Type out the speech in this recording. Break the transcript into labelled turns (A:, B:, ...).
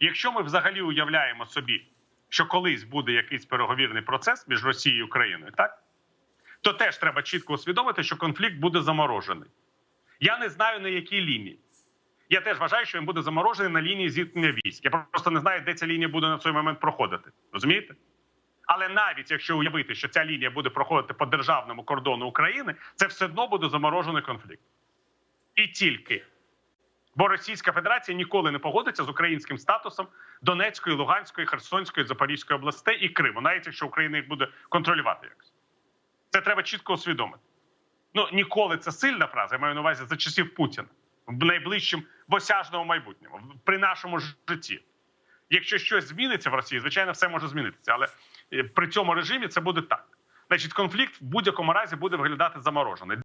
A: Якщо ми взагалі уявляємо собі, що колись буде якийсь переговірний процес між Росією і Україною, так то теж треба чітко усвідомити, що конфлікт буде заморожений. Я не знаю на якій лінії. Я теж вважаю, що він буде заморожений на лінії зіткнення військ. Я просто не знаю, де ця лінія буде на цей момент проходити. Розумієте? Але навіть якщо уявити, що ця лінія буде проходити по державному кордону України, це все одно буде заморожений конфлікт. І тільки. Бо Російська Федерація ніколи не погодиться з українським статусом Донецької, Луганської, Херсонської, Запорізької областей і Криму, навіть якщо Україна їх буде контролювати якось. Це треба чітко усвідомити. Ну ніколи це сильна фраза. Я маю на увазі за часів Путіна в найближчим в осяжному майбутньому, при нашому житті. Якщо щось зміниться в Росії, звичайно, все може змінитися, але е, при цьому режимі це буде так. Значить, конфлікт в будь-якому разі буде виглядати заморожений.